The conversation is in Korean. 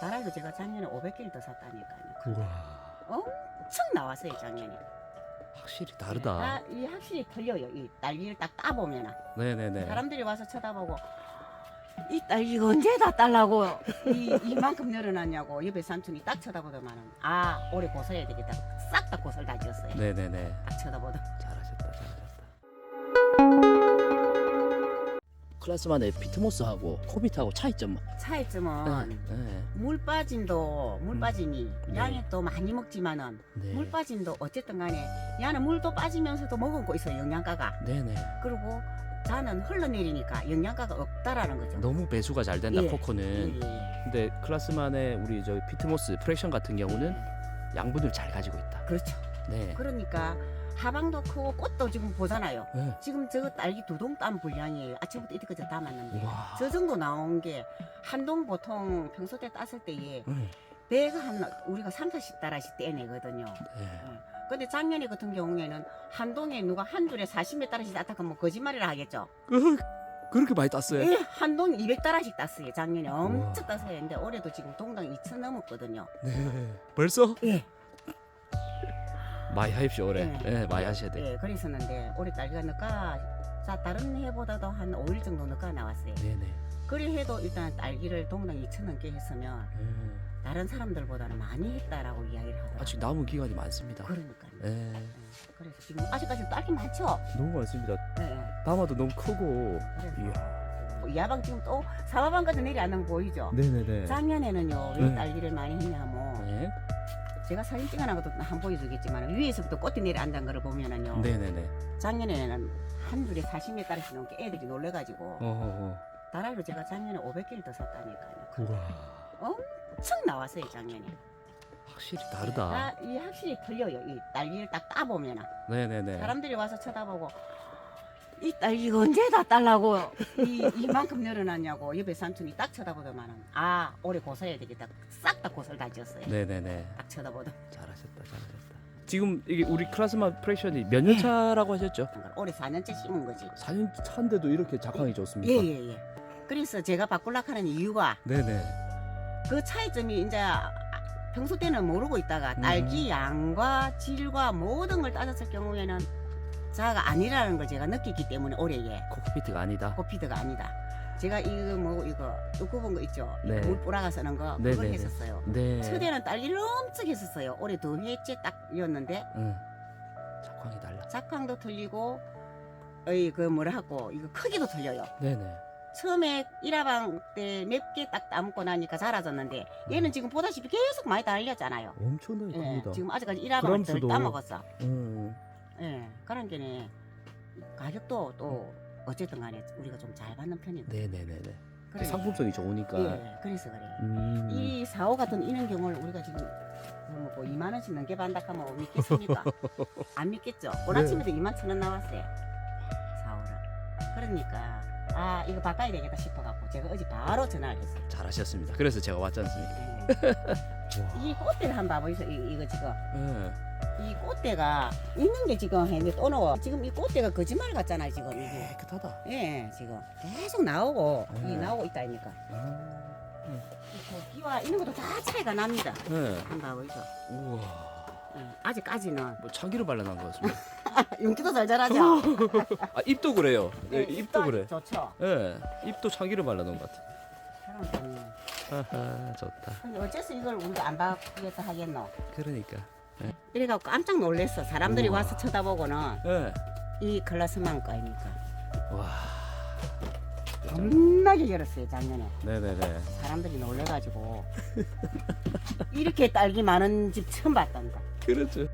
나라도 제가 작년에 500개를 더 샀다니까요. 우와. 엄청 나왔어요 작년에. 확실히 아, 다르다. 이 확실히 틀려요. 이 딸기를 딱 따보면 네네네. 사람들이 와서 쳐다보고 이 딸기가 언제 다 딸라고 이, 이만큼 늘어났냐고 옆에 삼촌이 딱 쳐다보더만은 아 올해 고사해야 되겠다. 싹 다 고사를 다 지었어요. 네네네. 딱 쳐다보더. 잘하셨다, 잘하셨다. 클라스만의 피트모스하고 코비트하고 차이점. 차이점은 네. 물 빠짐도 물 음. 빠짐이 네. 양이 또 많이 먹지만은 네. 물 빠짐도 어쨌든 간에 야는 물도 빠지면서도 먹고 있어요 영양가가 네네. 그리고 자는 흘러내리니까 영양가가 없다라는 거죠 너무 배수가 잘 된다 예. 코코는. 예, 근데 클라스만의 우리 저 피트모스 프랙션 같은 경우는 예. 양분을 잘 가지고 있다. 그렇죠 네. 그러니까 하방도 크고 꽃도 지금 보잖아요 네. 지금 저거 딸기 두동땀 분량이에요 아침부터 이때까지 담았는데 와. 저 정도 나온 게 한동 보통 평소 때 땄을 때에 네. 배가 한 우리가 3, 40달러씩 떼내거든요 네. 근데 작년에 같은 경우에는 한 동에 누가 한 줄에 40몇 달러씩 땄다 그러면 거짓말이라 하겠죠. 그, 그렇게 많이 땄어요. 예, 한 동에 200달러씩 땄어요. 작년에 엄청. 땄어요. 근데 올해도 지금 동당 2천 넘었거든요. 네. 벌써? 예. 많이 하십시오 올해. 네. 네. 많이 하셔야 돼. 예, 그랬었는데 올해 딸기가 늦가 자 다른 해보다도 한 5일 정도 늦가 나왔어요. 네네. 그래 해도 일단 딸기를 동당 2천 넘게 했으면 네. 다른 사람들보다는 많이 했다라고 이야기를 하더라고요. 아직 남은 기간이 많습니다. 그러니까요. 네. 예, 그래서 지금 아직까지 딸기 많죠. 너무 많습니다. 예, 예. 담아도 너무 크고. 그래서 이야. 뭐 야방 지금 또 사과방까지 내려앉는 거 보이죠? 네네네. 작년에는요 왜 네. 딸기를 많이 했냐면 네. 제가 사진 찍어놓은 것도 한 보여주겠지만 위에서부터 꽃이 내려앉은 거를 보면은요 네네네. 작년에는 한 줄에 40몇 달러씩 넘게 애들이 놀래가지고 어허. 나라로 제가 작년에 500개를 더 샀다니까요 우와. 엄청 나왔어요 작년에 확실히 다르다. 아, 이 확실히 틀려요 이 딸기를 딱 따보면은 네네네. 사람들이 와서 쳐다보고 이 딸기가 언제 다 딸라고 이, 이만큼 늘어났냐고 옆에 삼촌이 딱 쳐다보더만은 아 올해 고사해야 되겠다 싹 다 고사를 다 지었어요 네네네. 딱 쳐다보더 잘하셨다, 잘하셨다. 지금 이게 우리 클라스마 프랙션이 몇 년 차라고 하셨죠? 올해 4년째 심은 거지 4년 차인데도 이렇게 작황이 좋습니까? 예예예 그래서 제가 바꾸려고 하는 이유가 네네. 그 차이점이 이제 평소 때는 모르고 있다가 음. 딸기 양과 질과 모든 걸 따졌을 경우에는 자가 아니라는 걸 제가 느끼기 때문에 올해에 코크피트가 아니다. 코피드가 아니다. 제가 이거 뭐 이거 두꺼운 거 있죠. 네. 물 뿌라가 쓰는 거 네, 그걸 네, 네. 했었어요. 네. 첫에는 딸기를 엄청 했었어요. 올해 두 해째 딱 이었는데 응. 작황이 달라. 작황도 틀리고 어이 그 뭐라 하고 이거 크기도 틀려요. 네네. 처음에 일화방 때 몇 개딱 담고 나니까 자라졌는데 얘는 지금 보다시피 계속 많이 달렸잖아요. 엄청나게 예, 큽니다. 지금 아직까지 일화방을 덜 그람수도- 따먹었어. 음. 예, 그런 게네 가격도 또 어쨌든 간에 우리가 좀 잘 받는 편이고. 네네네네. 그래. 상품성이 좋으니까. 예, 그래서 그래. 음. 이 사오 같은 이런 경우를 우리가 지금 뭐, 뭐 2만 원씩 넘게 받다 하면 믿겠습니까? 안 믿겠죠. 오늘 네. 아침에도 2만 천 원 나왔어요. 그러니까 아 이거 바꿔야 되겠다 싶어갖고 제가 어제 바로 전화를 했어요. 잘하셨습니다. 그래서 제가 왔지 않습니까? 예. 와. 이 꽃대를 한번. 이- 이거 지금 예. 이 꽃대가 있는 게 지금 했는데 또 넣어. 지금 이 꽃대가 거짓말 같잖아요. 지금 이게. 깨끗하다. 예, 지금 계속 나오고 이 네. 나오고 있다니까. 아. 이 고기와 이런 것도 다 차이가 납니다. 네. 한번 봐보이소. 우와. 예, 아직까지는 뭐 참기름 발라놓은 것 같습니다. 윤기도 잘 자라죠. 아 입도 그래요. 네, 예, 입도 그래. 좋죠. 예. 입도 참기름 발라놓은 것 같아. 때문에. 하하 좋다. 근데 어째서 이걸 우리가 안 바꾸겠다 하겠노? 그러니까. 이래갖고 깜짝 놀랐어. 사람들이 우와. 와서 쳐다보고는 예. 이 클라스만 거니까. 와. 겁나게 열었어요 작년에. 네네네. 사람들이 놀래가지고 이렇게 딸기 많은 집 처음 봤단다. 그렇죠.